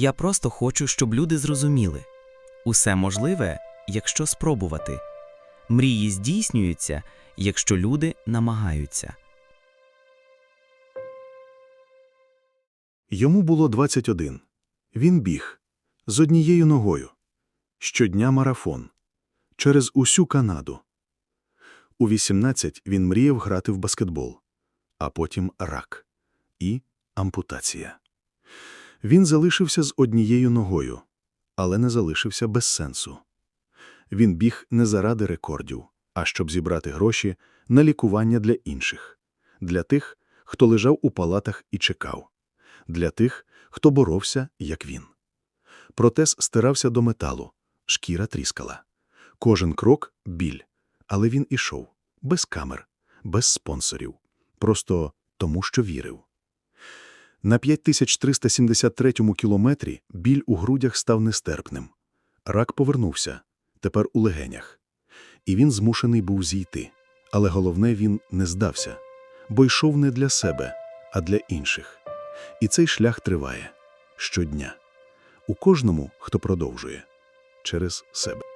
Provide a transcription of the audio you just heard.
Я просто хочу, щоб люди зрозуміли. Усе можливе, якщо спробувати. Мрії здійснюються, якщо люди намагаються. Йому було 21. Він біг. З однією ногою. Щодня марафон. Через усю Канаду. У 18 він мріяв грати в баскетбол. А потім рак. І ампутація. Він залишився з однією ногою, але не залишився без сенсу. Він біг не заради рекордів, а щоб зібрати гроші на лікування для інших. Для тих, хто лежав у палатах і чекав. Для тих, хто боровся, як він. Протез стирався до металу, шкіра тріскала. Кожен крок – біль. Але він ішов. Без камер, без спонсорів. Просто тому, що вірив. На 5373 кілометрі біль у грудях став нестерпним. Рак повернувся, тепер у легенях. І він змушений був зійти. Але головне, він не здався, бо йшов не для себе, а для інших. І цей шлях триває щодня. У кожному, хто продовжує через себе.